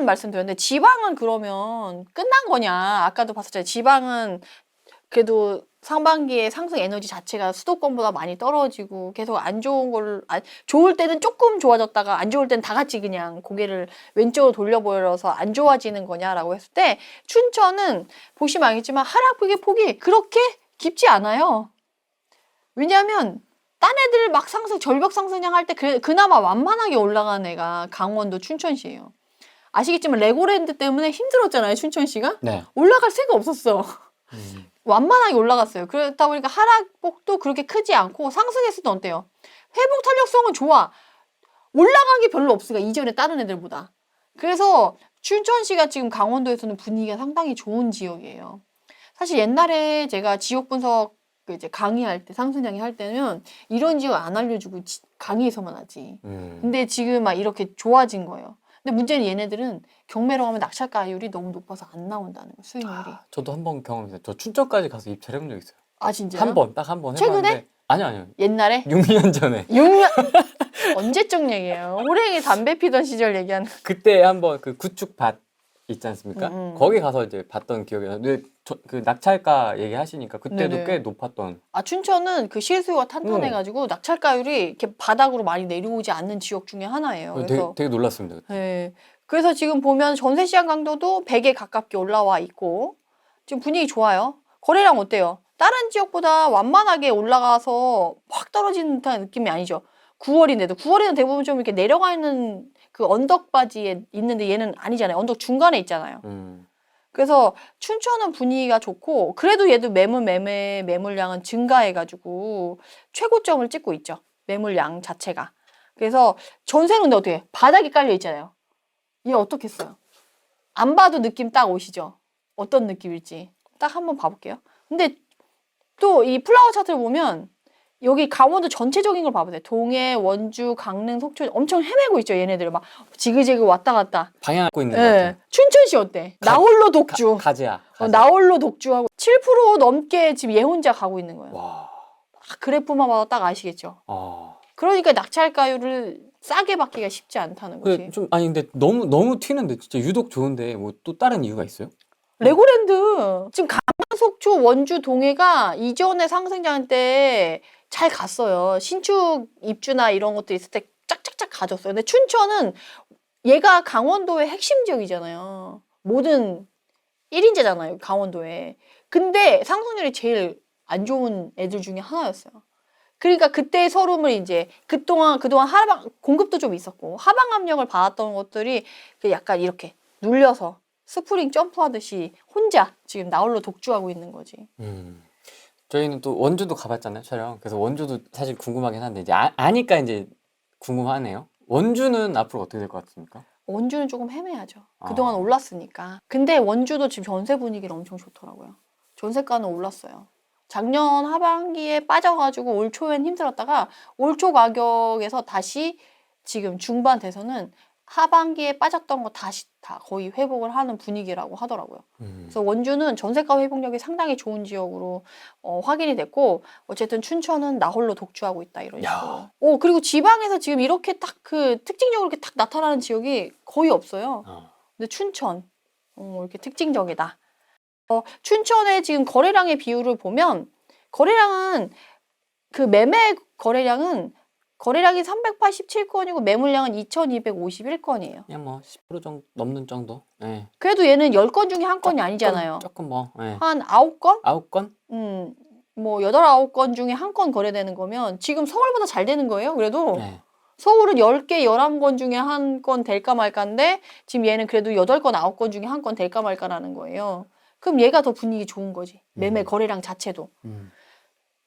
이런 말씀 드렸는데 지방은 그러면 끝난 거냐? 아까도 봤었잖아요. 지방은 그래도 상반기에 상승 에너지 자체가 수도권보다 많이 떨어지고 계속 안 좋은 걸 아, 좋을 때는 조금 좋아졌다가 안 좋을 때는 다 같이 그냥 고개를 왼쪽으로 돌려버려서 안 좋아지는 거냐라고 했을 때 춘천은 보시면 알겠지만 하락폭의 폭이 그렇게 깊지 않아요. 왜냐하면 딴 애들 막 상승 절벽 상승량 할 때 그나마 완만하게 올라간 애가 강원도 춘천시예요. 아시겠지만 레고랜드 때문에 힘들었잖아요 춘천시가 네. 올라갈 새가 없었어. 음. 완만하게 올라갔어요. 그러다 보니까 하락폭도 그렇게 크지 않고 상승했을 때 어때요? 회복 탄력성은 좋아. 올라간 게 별로 없으니까 이전에 다른 애들보다. 그래서 춘천시가 지금 강원도에서는 분위기가 상당히 좋은 지역이에요. 사실 옛날에 제가 지역 분석 그 이제 강의할 때 상승장이 할 때는 이런 지역 안 알려주고 지- 강의에서만 하지. 음. 근데 지금 막 이렇게 좋아진 거예요. 근데 문제는 얘네들은 경매로 가면 낙찰가율이 너무 높아서 안 나온다는 거예요. 수익률이. 아, 저도 한 번 경험했어요. 저 춘천까지 가서 입찰 해본 적 있어요. 아 진짜요? 한 번, 딱 한번 최근에? 해봤는데. 아니요, 아니요. 옛날에 6년 전에. 6년 언제적 얘기예요? 호랭이 담배 피던 시절 얘기하는. 그때 한번 그 구축 밭 있지 않습니까? 음, 음. 거기 가서 이제 봤던 기억이 나요. 근데 저, 그 낙찰가 얘기하시니까 그때도 네네. 꽤 높았던. 아 춘천은 그 실수요가 탄탄해가지고 낙찰가율이 이렇게 바닥으로 많이 내려오지 않는 지역 중에 하나예요. 되게, 그래서 되게 놀랐습니다. 그때. 네. 그래서 지금 보면 전세 시장 강도도 100에 가깝게 올라와 있고 지금 분위기 좋아요. 거래량 어때요? 다른 지역보다 완만하게 올라가서 확 떨어지는 듯한 느낌이 아니죠. 9월인데도 9월에는 대부분 좀 이렇게 내려가 있는 그 언덕 바지에 있는데 얘는 아니잖아요. 언덕 중간에 있잖아요. 음. 그래서 춘천은 분위기가 좋고 그래도 얘도 매물 매매 매물량은 증가해가지고 최고점을 찍고 있죠. 매물량 자체가. 그래서 전세는 근데 어떻게 해? 바닥에 깔려 있잖아요. 얘 어떻겠어요? 안 봐도 느낌 딱 오시죠? 어떤 느낌일지 딱 한번 봐볼게요. 근데 또 이 플라워 차트를 보면 여기 강원도 전체적인 걸 봐보세요. 동해, 원주, 강릉, 속초 엄청 헤매고 있죠. 얘네들 막 지그재그 왔다 갔다. 방향 갖고 있는 것 예. 같아요. 춘천시 어때? 가- 나홀로 독주. 가, 가지야. 어. 나홀로 독주하고 7% 넘게 지금 얘 혼자 가고 있는 거예요. 와. 아, 그래프만 봐도 딱 아시겠죠? 아. 그러니까 낙찰가율을 싸게 받기가 쉽지 않다는 거지. 그좀 아니 근데 너무 너무 튀는데 진짜 유독 좋은데 뭐 또 다른 이유가 있어요? 레고랜드 지금 강릉, 속초, 원주, 동해가 이전에 상승장 때 잘 갔어요. 신축 입주나 이런 것도 있을 때 짝짝짝 가졌어요. 근데 춘천은 얘가 강원도의 핵심 지역이잖아요. 모든 1인제잖아요. 강원도에. 근데 상승률이 제일 안 좋은 애들 중에 하나였어요. 그러니까 그때 서름을 이제 그동안 그동안 하방 공급도 좀 있었고 하방 압력을 받았던 것들이 그 약간 이렇게 눌려서 스프링 점프하듯이 혼자 지금 나홀로 독주하고 있는 거지. 음. 저희는 또 원주도 가봤잖아요 촬영. 그래서 원주도 사실 궁금하긴 한데 이제 아, 아니까 이제 궁금하네요. 원주는 앞으로 어떻게 될 것 같습니까? 원주는 조금 헤매야죠. 그동안 아. 올랐으니까. 근데 원주도 지금 전세 분위기가 엄청 좋더라고요. 전세가는 올랐어요. 작년 하반기에 빠져가지고 올 초엔 힘들었다가 올 초 가격에서 다시 지금 중반 돼서는 하반기에 빠졌던 거 다시 다 거의 회복을 하는 분위기라고 하더라고요. 음. 그래서 원주는 전세가 회복력이 상당히 좋은 지역으로 어, 확인이 됐고 어쨌든 춘천은 나 홀로 독주하고 있다 이런 야. 식으로. 오 그리고 지방에서 지금 이렇게 딱 그 특징적으로 이렇게 딱 나타나는 지역이 거의 없어요. 어. 근데 춘천 어, 이렇게 특징적이다. 어, 춘천의 지금 거래량의 비율을 보면 거래량은 그 매매 거래량은 거래량이 387건이고 매물량은 2,251건이에요. 그냥 뭐 10% 정도 넘는 정도. 네. 그래도 얘는 10건 중에 한 건이 아니잖아요. 조금 뭐 네. 한 9건? 아홉 건? 음, 뭐 여덟 아홉 건 중에 한 건 거래되는 거면 지금 서울보다 잘 되는 거예요. 그래도 네. 서울은 10개, 11건 중에 한 건 될까 말까인데 지금 얘는 그래도 8건, 9건 중에 한 건 될까 말까라는 거예요. 그럼 얘가 더 분위기 좋은 거지. 매매 음. 거래량 자체도. 음.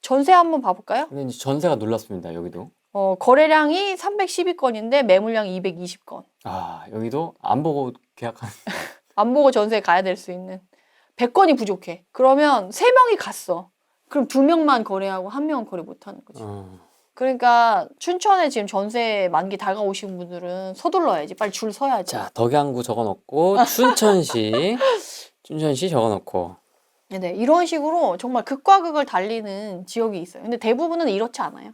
전세 한번 봐볼까요? 근데 이제 전세가 놀랐습니다. 여기도. 어, 거래량이 312건인데 매물량 220건. 아 여기도 안 보고 계약한. 안 보고 전세 가야 될 수 있는 100건이 부족해. 그러면 3명이 갔어. 그럼 2명만 거래하고 1명은 거래 못 하는 거지. 어. 그러니까 춘천에 지금 전세 만기 다가오신 분들은 서둘러야지. 빨리 줄 서야지. 자 덕양구 적어 놓고 춘천시 춘천시 적어 놓고. 네, 이런 식으로 정말 극과 극을 달리는 지역이 있어요. 근데 대부분은 이렇지 않아요.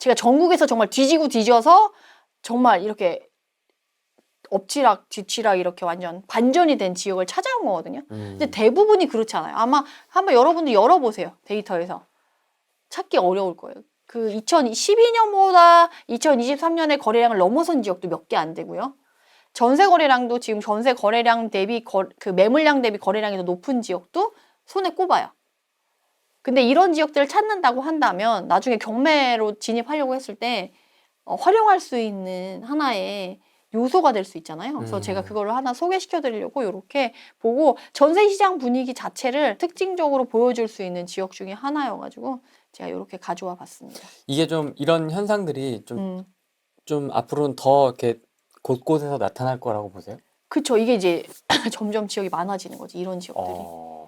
제가 전국에서 정말 뒤지고 뒤져서 정말 이렇게 엎치락 뒤치락 이렇게 완전 반전이 된 지역을 찾아온 거거든요. 음. 근데 대부분이 그렇지 않아요. 아마 한번 여러분들 열어보세요. 데이터에서. 찾기 어려울 거예요. 그 2012년보다 2023년에 거래량을 넘어선 지역도 몇 개 안 되고요. 전세 거래량도 지금 전세 거래량 대비 거, 그 매물량 대비 거래량이 더 높은 지역도 손에 꼽아요. 근데 이런 지역들을 찾는다고 한다면 나중에 경매로 진입하려고 했을 때 어, 활용할 수 있는 하나의 요소가 될 수 있잖아요. 그래서 음. 제가 그거를 하나 소개시켜 드리려고 이렇게 보고 전세 시장 분위기 자체를 특징적으로 보여줄 수 있는 지역 중에 하나여가지고 제가 이렇게 가져와 봤습니다. 이게 좀 이런 현상들이 좀, 음. 좀 앞으로는 더 이렇게 곳곳에서 나타날 거라고 보세요? 그쵸. 이게 이제 점점 지역이 많아지는 거지. 이런 지역들이. 어,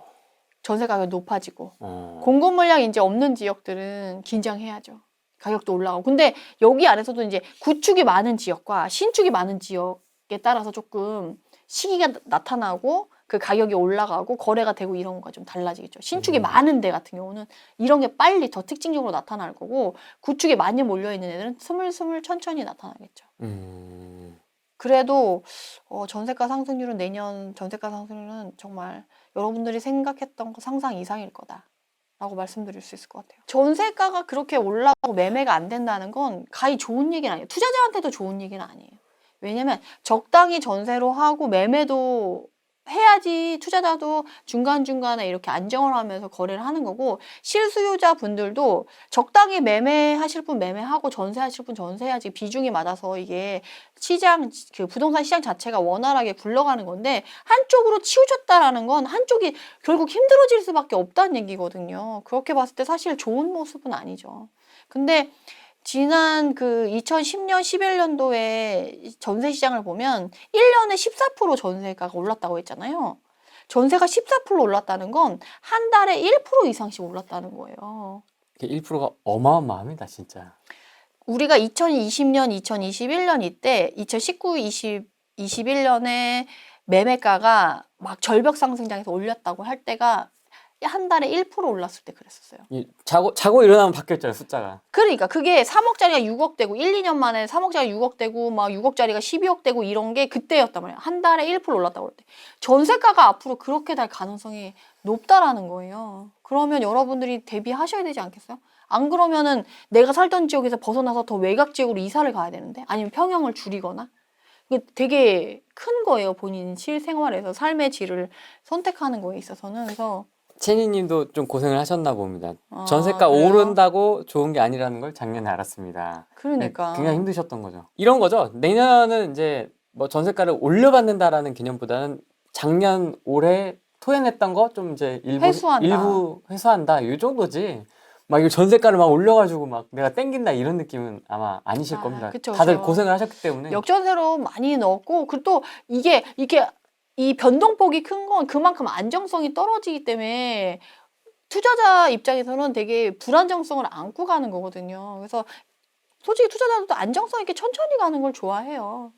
전세 가격이 높아지고. 어. 공급 물량이 이제 없는 지역들은 긴장해야죠. 가격도 올라가고. 근데 여기 안에서도 이제 구축이 많은 지역과 신축이 많은 지역에 따라서 조금 시기가 나- 나타나고 그 가격이 올라가고 거래가 되고 이런 거가 좀 달라지겠죠. 신축이 음. 많은 데 같은 경우는 이런 게 빨리 더 특징적으로 나타날 거고 구축에 많이 몰려 있는 애들은 스물스물 천천히 나타나겠죠. 음. 그래도 어, 전세가 상승률은 내년 전세가 상승률은 정말 여러분들이 생각했던 거 상상 이상일 거다 라고 말씀드릴 수 있을 것 같아요. 전세가가 그렇게 올라가고 매매가 안 된다는 건 가히 좋은 얘기는 아니에요. 투자자한테도 좋은 얘기는 아니에요. 왜냐면 적당히 전세로 하고 매매도 해야지 투자자도 중간중간에 이렇게 안정을 하면서 거래를 하는 거고 실수요자 분들도 적당히 매매하실 분 매매하고 전세하실 분 전세해야지 비중이 맞아서 이게 시장 그 부동산 시장 자체가 원활하게 굴러가는 건데 한쪽으로 치우쳤다라는 건 한쪽이 결국 힘들어질 수밖에 없다는 얘기거든요. 그렇게 봤을 때 사실 좋은 모습은 아니죠. 근데 지난 그 2010년, 11년도에 전세 시장을 보면 1년에 14% 전세가가 올랐다고 했잖아요. 전세가 14% 올랐다는 건 한 달에 1% 이상씩 올랐다는 거예요. 1%가 어마어마합니다, 진짜. 우리가 2020년, 2021년 이때 2019, 20, 21년에 매매가가 막 절벽 상승장에서 올렸다고 할 때가 한 달에 1% 올랐을 때 그랬었어요. 이 자고 자고 일어나면 바뀌었잖아요, 숫자가. 그러니까 그게 3억짜리가 6억 되고 1, 2년 만에 3억짜리 6억 되고 막 6억짜리가 12억 되고 이런 게 그때였단 말이에요. 한 달에 1% 올랐다고 그랬대. 전세가가 앞으로 그렇게 될 가능성이 높다라는 거예요. 그러면 여러분들이 대비하셔야 되지 않겠어요? 안 그러면은 내가 살던 지역에서 벗어나서 더 외곽 지역으로 이사를 가야 되는데 아니면 평형을 줄이거나 이게 되게 큰 거예요. 본인 실생활에서 삶의 질을 선택하는 거에 있어서는 그래서 채니님도 좀 고생을 하셨나 봅니다. 아, 전세가 그래요? 오른다고 좋은 게 아니라는 걸 작년에 알았습니다. 그러니까 굉장히 힘드셨던 거죠. 이런 거죠. 내년은 이제 뭐 전세가를 올려받는다라는 개념보다는 작년 올해 토해냈던 거 좀 이제 일부 회수한다. 일부 회수한다 이 정도지. 막 이거 전세가를 막 올려가지고 막 내가 땡긴다 이런 느낌은 아마 아니실 아, 겁니다. 그쵸, 다들 그쵸. 고생을 하셨기 때문에. 역전세로 많이 넣었고 그리고 또 이게 이게 이 변동폭이 큰 건 그만큼 안정성이 떨어지기 때문에 투자자 입장에서는 되게 불안정성을 안고 가는 거거든요. 그래서 솔직히 투자자들도 안정성 있게 천천히 가는 걸 좋아해요.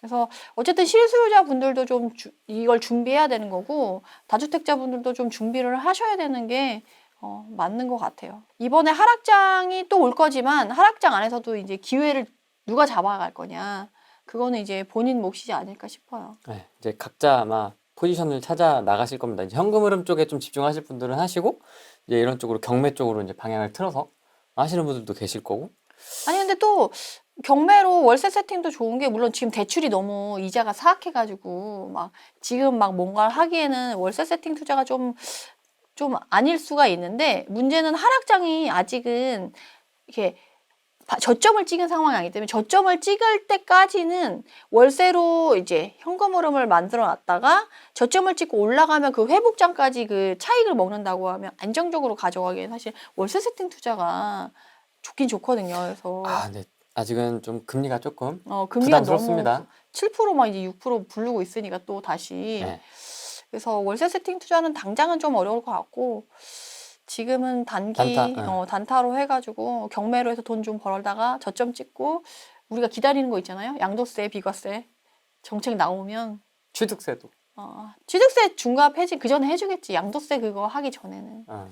그래서 어쨌든 실수요자 분들도 좀 주- 이걸 준비해야 되는 거고 다주택자 분들도 좀 준비를 하셔야 되는 게 어, 맞는 것 같아요. 이번에 하락장이 또 올 거지만 하락장 안에서도 이제 기회를 누가 잡아갈 거냐. 그거는 이제 본인 몫이지 않을까 싶어요. 네, 이제 각자 아마 포지션을 찾아 나가실 겁니다. 이제 현금 흐름 쪽에 좀 집중하실 분들은 하시고 이제 이런 쪽으로 경매 쪽으로 이제 방향을 틀어서 하시는 분들도 계실 거고. 아니 근데 또 경매로 월세 세팅도 좋은 게 물론 지금 대출이 너무 이자가 사악해가지고 막 지금 막 뭔가를 하기에는 월세 세팅 투자가 좀 좀 아닐 수가 있는데 문제는 하락장이 아직은 이렇게 바- 저점을 찍은 상황이 아니기 때문에 저점을 찍을 때까지는 월세로 이제 현금 흐름을 만들어 놨다가 저점을 찍고 올라가면 그 회복장까지 그 차익을 먹는다고 하면 안정적으로 가져가기엔 사실 월세 세팅 투자가 좋긴 좋거든요. 그래서 아, 근데 아직은 좀 금리가 조금 어, 금리가 부담스럽습니다. 너무 7%막 이제 6% 부르고 있으니까 또 다시 네. 그래서 월세 세팅 투자는 당장은 좀 어려울 것 같고 지금은 단기 단타, 네. 어, 단타로 해가지고 경매로 해서 돈 좀 벌다가 저점 찍고 우리가 기다리는 거 있잖아요 양도세 비과세 정책 나오면 취득세도. 어, 취득세 중과 폐지 그 전에 해주겠지 양도세 그거 하기 전에는 어.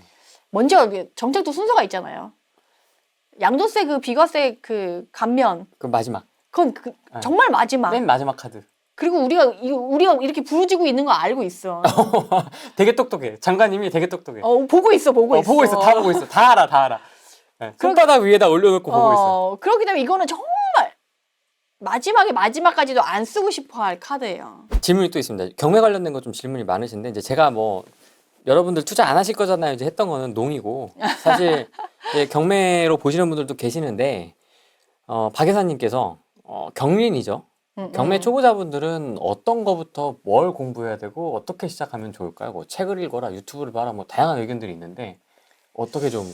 먼저 정책도 순서가 있잖아요 양도세 그 비과세 그 감면 그 마지막. 그건 그- 네. 정말 마지막. 맨 마지막 카드. 그리고 우리가 이- 우리가 이렇게 부르지고 있는 거 알고 있어. 되게 똑똑해. 장관님이 되게 똑똑해. 어, 보고 있어, 보고 어, 있어. 보고 있어. 다 보고 있어. 다 알아, 다 알아. 네, 손바닥 위에다 올려놓고 보고 있어. 어, 그렇기 때문에 이거는 정말 마지막에 마지막까지도 안 쓰고 싶어 할 카드예요. 질문이 또 있습니다. 경매 관련된 거 좀 질문이 많으신데 이제 제가 뭐 여러분들 투자 안 하실 거잖아요. 이제 했던 거는 농이고 사실 이제 경매로 보시는 분들도 계시는데 어, 박 회사님께서 어, 경린이죠. 음, 경매 음. 초보자분들은 어떤 거부터 뭘 공부해야 되고 어떻게 시작하면 좋을까요? 뭐 책을 읽어라, 유튜브를 봐라, 뭐 다양한 의견들이 있는데 어떻게 좀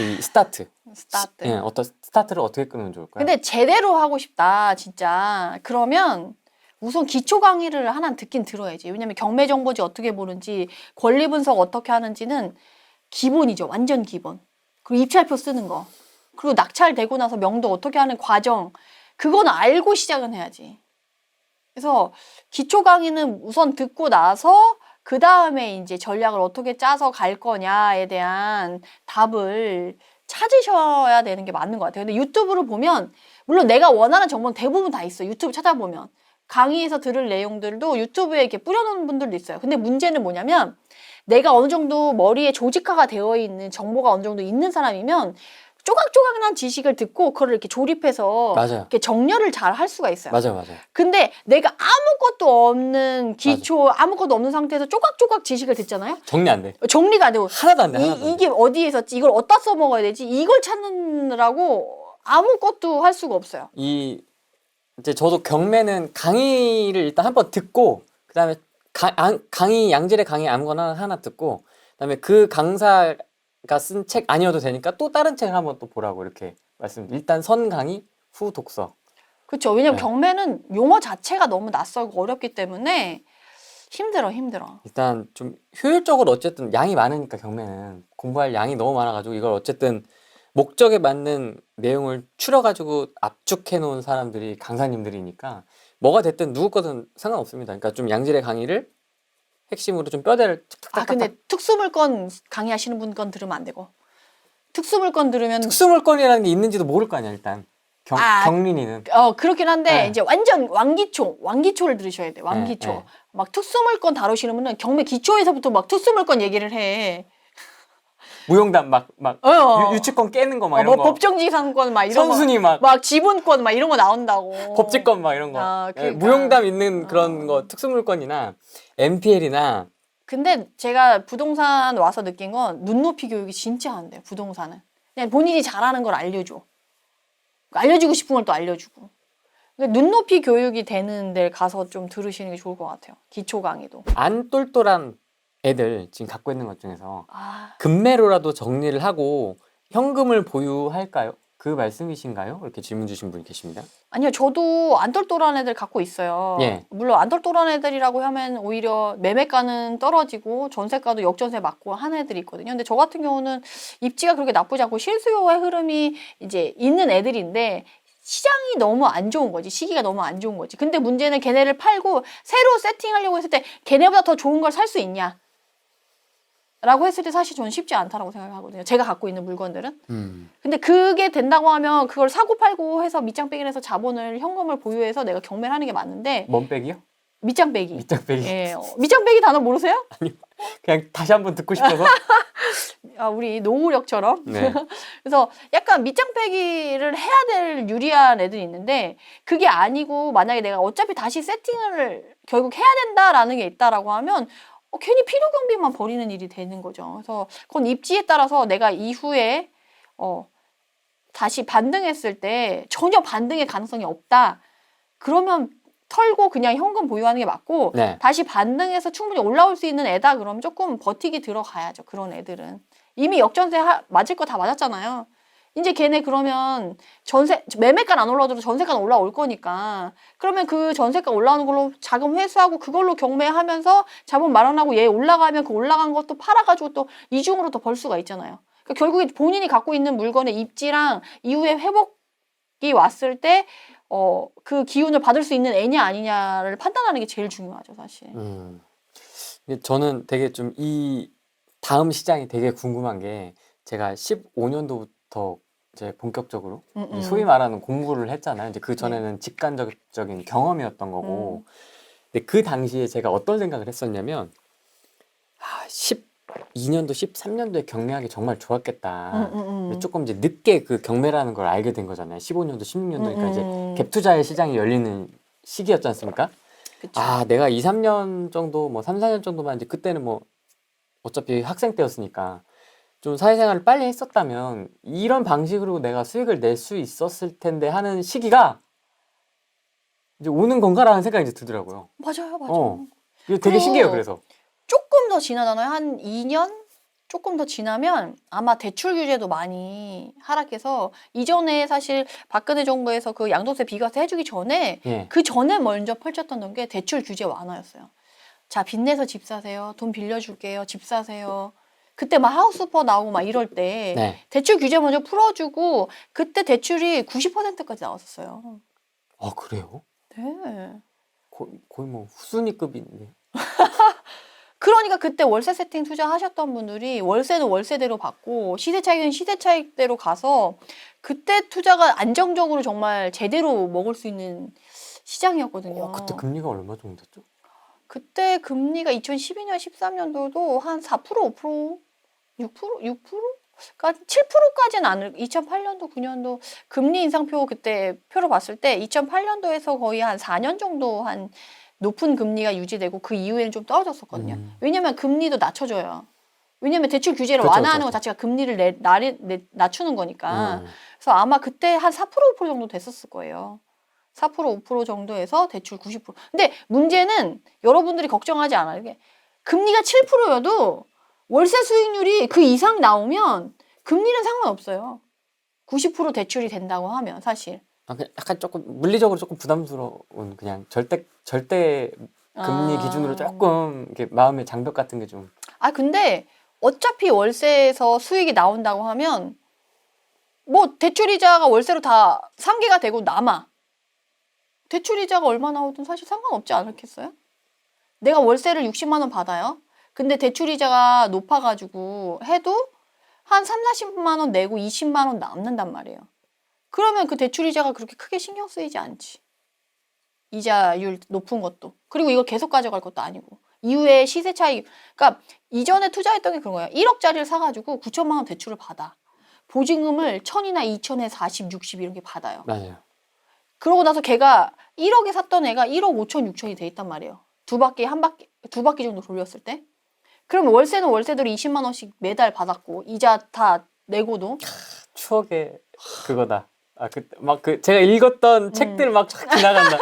이 스타트, 스타트. 예, 어떤 스타트를 어떻게 끊으면 좋을까요? 근데 제대로 하고 싶다, 진짜. 그러면 우선 기초 강의를 하나 듣긴 들어야지. 왜냐면 경매 정보지 어떻게 보는지, 권리 분석 어떻게 하는지는 기본이죠. 완전 기본. 그리고 입찰표 쓰는 거. 그리고 낙찰되고 나서 명도 어떻게 하는 과정. 그건 알고 시작은 해야지. 그래서 기초 강의는 우선 듣고 나서 그 다음에 이제 전략을 어떻게 짜서 갈 거냐에 대한 답을 찾으셔야 되는 게 맞는 것 같아요. 근데 유튜브를 보면 물론 내가 원하는 정보는 대부분 다 있어. 유튜브 찾아보면 강의에서 들을 내용들도 유튜브에 이렇게 뿌려놓은 분들도 있어요. 근데 문제는 뭐냐면 내가 어느 정도 머리에 조직화가 되어 있는 정보가 어느 정도 있는 사람이면 조각조각난 지식을 듣고 그걸 이렇게 조립해서 맞아요. 이렇게 정렬을 잘 할 수가 있어요. 맞아요, 맞아요. 근데 내가 아무것도 없는 기초 아무것도 없는 상태에서 조각조각 지식을 듣잖아요. 정리 안 돼. 정리가 안 되고 하나도 안 돼. 하나도 안 이, 돼. 이게 어디에 었지 이걸 어디다 써먹어야 되지? 이걸 찾느라고 아무것도 할 수가 없어요. 이 이제 저도 경매는 강의를 일단 한 번 듣고 그다음에 가, 안- 강의 양질의 강의 아무거나 하나 듣고 그다음에 그 강사 가쓴책 아니어도 되니까 또 다른 책을 한번 또 보라고 이렇게 말씀. 일단 선 강의 후 독서. 그렇죠. 왜냐면 네. 경매는 용어 자체가 너무 낯설고 어렵기 때문에 힘들어, 힘들어. 일단 좀 효율적으로 어쨌든 양이 많으니까 경매는 공부할 양이 너무 많아가지고 이걸 어쨌든 목적에 맞는 내용을 추려가지고 압축해 놓은 사람들이 강사님들이니까 뭐가 됐든 누구 거든 상관없습니다. 그러니까 좀 양질의 강의를 핵심으로 좀 뼈대를 아 근데 특수물건 강의하시는 분 건 들으면 안 되고. 특수물건 들으면 특수물건이라는 게 있는지도 모를 거 아니야 일단. 경, 아, 경린이는. 어 그렇긴 한데 네. 이제 완전 왕기초 왕기초를 들으셔야 돼 왕기초. 네, 네. 막 특수물건 다루시는 분은 경매 기초에서부터 막 특수물건 얘기를 해 무용담 막막 어. 유치권 깨는 거 막 어, 이런 뭐 거. 법정지상권 막 이런 선순위 막 거. 막. 지분권 막 이런 거 나온다고. 법직권 막 이런 거. 아, 예, 그러니까. 무용담 있는 그런 어. 거 특수물건이나 MPL이나. 근데 제가 부동산 와서 느낀 건 눈높이 교육이 진짜 안 돼요 부동산은. 그냥 본인이 잘하는 걸 알려줘. 알려주고 싶은 걸 또 알려주고. 그러니까 눈높이 교육이 되는 데 가서 좀 들으시는 게 좋을 것 같아요 기초 강의도. 안 똘똘한 애들 지금 갖고 있는 것 중에서 아 금매로라도 정리를 하고 현금을 보유할까요? 그 말씀이신가요? 이렇게 질문 주신 분이 계십니다. 아니요, 저도 안 똘똘한 애들 갖고 있어요. 예. 물론 안 똘똘한 애들이라고 하면 오히려 매매가는 떨어지고 전세가도 역전세 맞고 한 애들이 있거든요. 근데 저 같은 경우는 입지가 그렇게 나쁘지 않고 실수요의 흐름이 이제 있는 애들인데 시장이 너무 안 좋은 거지. 시기가 너무 안 좋은 거지. 근데 문제는 걔네를 팔고 새로 세팅하려고 했을 때 걔네보다 더 좋은 걸 살 수 있냐? 라고 했을 때 사실 저는 쉽지 않다라고 생각하거든요. 제가 갖고 있는 물건들은. 음. 근데 그게 된다고 하면 그걸 사고 팔고 해서 밑장 빼기를 해서 자본을 현금을 보유해서 내가 경매를 하는 게 맞는데 먼 빼기요? 밑장 빼기. 밑장 빼기. 예, 어, 밑장 빼기 단어 모르세요? 그냥 다시 한번 듣고 싶어서. 아, 우리 노후력처럼. 네. 그래서 약간 밑장 빼기를 해야 될 유리한 애들이 있는데 그게 아니고 만약에 내가 어차피 다시 세팅을 결국 해야 된다라는 게 있다라고 하면 어, 괜히 필요 경비만 버리는 일이 되는 거죠. 그래서 그건 입지에 따라서 내가 이후에 어, 다시 반등했을 때 전혀 반등의 가능성이 없다. 그러면 털고 그냥 현금 보유하는 게 맞고 네. 다시 반등해서 충분히 올라올 수 있는 애다 그러면 조금 버티기 들어가야죠. 그런 애들은 이미 역전세 하- 맞을 거 다 맞았잖아요. 이제 걔네 그러면 전세 매매가 안 올라도 전세가 올라올 거니까 그러면 그 전세가 올라오는 걸로 자금 회수하고 그걸로 경매하면서 자본 마련하고 얘 올라가면 그 올라간 것도 팔아가지고 또 이중으로 더 벌 수가 있잖아요. 그러니까 결국에 본인이 갖고 있는 물건의 입지랑 이후에 회복이 왔을 때 어, 그 기운을 받을 수 있는 애냐 아니냐를 판단하는 게 제일 중요하죠, 사실. 음. 저는 되게 좀 이 다음 시장이 되게 궁금한 게 제가 15년도부터 이제 본격적으로 음, 이제 음. 소위 말하는 공부를 했잖아요. 이제 그 전에는 직관적인 경험이었던 거고. 근데 그 당시에 제가 어떤 생각을 했었냐면 아, 12년도, 13년도에 경매하기 정말 좋았겠다. 음, 음, 음. 조금 이제 늦게 그 경매라는 걸 알게 된 거잖아요. 15년도, 16년도니까 음, 이제 음. 갭 투자의 시장이 열리는 시기였지 않습니까? 그쵸. 아, 내가 2, 3년 정도, 뭐 3, 4년 정도만 이제 그때는 뭐 어차피 학생 때였으니까 좀 사회생활을 빨리 했었다면 이런 방식으로 내가 수익을 낼 수 있었을 텐데 하는 시기가 이제 오는 건가라는 생각이 이제 들더라고요. 맞아요, 맞아요. 어. 이게 되게 그리고 신기해요, 그래서. 조금 더 지나잖아요. 한 2년 조금 더 지나면 아마 대출 규제도 많이 하락해서 이전에 사실 박근혜 정부에서 그 양도세 비과세 해주기 전에 예. 그 전에 먼저 펼쳤던 게 대출 규제 완화였어요. 자, 빚내서 집 사세요. 돈 빌려줄게요. 집 사세요. 그때 막 하우스퍼 나오고 막 이럴 때 네. 대출 규제 먼저 풀어주고 그때 대출이 90%까지 나왔었어요. 아, 그래요? 네. 거의, 거의 뭐 후순위급인데. 그러니까 그때 월세 세팅 투자하셨던 분들이 월세는 월세대로 받고 시세 차익은 시세 차익대로 가서 그때 투자가 안정적으로 정말 제대로 먹을 수 있는 시장이었거든요. 어, 그때 금리가 얼마 정도 됐죠? 그때 금리가 2012년, 13년도도 한 4%, 5%, 6%, 6%? 까지 7%까지는 않을 2008년도, 9년도 금리 인상표 그때 표로 봤을 때 2008년도에서 거의 한 4년 정도 한 높은 금리가 유지되고 그 이후에는 좀 떨어졌었거든요. 음. 왜냐면 금리도 낮춰줘요. 왜냐면 대출 규제를 그렇죠, 완화하는 그렇죠. 것 자체가 금리를 내, 나리, 내, 낮추는 거니까. 음. 그래서 아마 그때 한 4% 5% 정도 됐었을 거예요. 4% 5% 정도에서 대출 90%. 근데 문제는 여러분들이 걱정하지 않아요. 이게 금리가 7%여도 월세 수익률이 그 이상 나오면 금리는 상관없어요. 90% 대출이 된다고 하면 사실. 아, 그냥 약간 조금 물리적으로 조금 부담스러운 그냥 절대 절대 금리 아. 기준으로 조금 이렇게 마음의 장벽 같은 게 좀 아 근데 어차피 월세에서 수익이 나온다고 하면 뭐 대출이자가 월세로 다 상계가 되고 남아. 대출이자가 얼마 나오든 사실 상관없지 않겠어요? 내가 월세를 60만 원 받아요. 근데 대출 이자가 높아가지고 해도 한 3, 40만 원 내고 20만 원 남는단 말이에요. 그러면 그 대출 이자가 그렇게 크게 신경 쓰이지 않지. 이자율 높은 것도. 그리고 이걸 계속 가져갈 것도 아니고. 이후에 시세 차익. 그러니까 이전에 투자했던 게 그런 거예요. 1억짜리를 사가지고 9천만 원 대출을 받아. 보증금을 1000이나 2000에 40, 60 이런 게 받아요. 맞아요. 그러고 나서 걔가 1억에 샀던 애가 1억 5천, 6천이 돼 있단 말이에요. 두 바퀴, 한 바퀴, 두 바퀴 정도 돌렸을 때. 그러면 월세는 월세대로 20만 원씩 매달 받았고, 이자 다 내고도. 추억의 그거다. 아 그때 막그 제가 읽었던 책들 막 쫙 지나간다.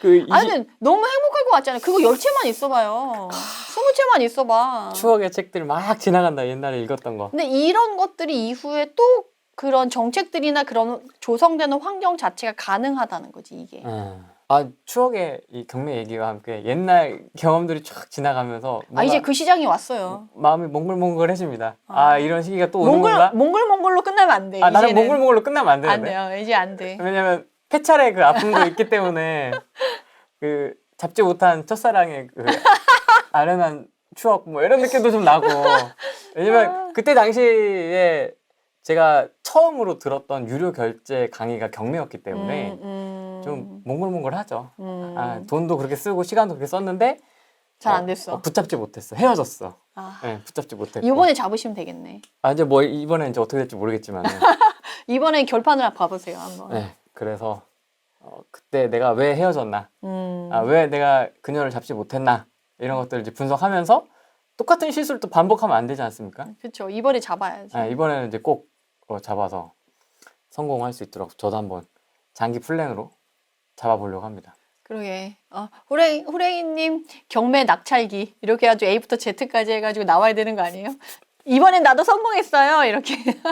그 음. 아니, 너무 행복할 것 같잖아요. 그거 열 채만 있어봐요. 스무 채만 있어봐. 추억의 책들 막 지나간다. 옛날에 읽었던 거. 근데 이런 것들이 이후에 또 그런 정책들이나 그런 조성되는 환경 자체가 가능하다는 거지, 이게. 음. 아 추억의 이 경매 얘기와 함께 옛날 경험들이 쫙 지나가면서 아, 뭔가 이제 그 시장이 왔어요. 마음이 몽글몽글해집니다. 아, 아. 이런 시기가 또 몽글, 오는구나. 몽글몽글로 끝나면 안 돼. 아 나는 이제는. 몽글몽글로 끝나면 안 안 되는데. 돼요. 이제 안 돼. 왜냐면 폐찰의 그 아픔도 있기 때문에 그 잡지 못한 첫사랑의 그 아련한 추억 뭐 이런 느낌도 좀 나고 왜냐면 그때 당시에 제가 처음으로 들었던 유료 결제 강의가 경매였기 때문에 음, 음. 좀 몽글몽글하죠. 음. 아, 돈도 그렇게 쓰고 시간도 그렇게 썼는데 잘 어, 안 됐어. 어, 붙잡지 못했어. 헤어졌어. 아, 네, 붙잡지 못했고. 이번에 잡으시면 되겠네. 아 이제 뭐 이번에 이제 어떻게 될지 모르겠지만. 이번에 결판을 봐보세요 한번. 네, 그래서 어, 그때 내가 왜 헤어졌나? 음. 아, 왜 내가 그녀를 잡지 못했나? 이런 것들을 이제 분석하면서 똑같은 실수를 또 반복하면 안 되지 않습니까? 그렇죠. 이번에 잡아야지. 아, 이번에는 이제 꼭 어, 잡아서 성공할 수 있도록 저도 한번 장기 플랜으로 잡아보려고 합니다. 그러게. 어, 후레이 후레이님 경매 낙찰기 이렇게 해가지고 A부터 Z까지 해가지고 나와야 되는 거 아니에요? 이번엔 나도 성공했어요. 이렇게.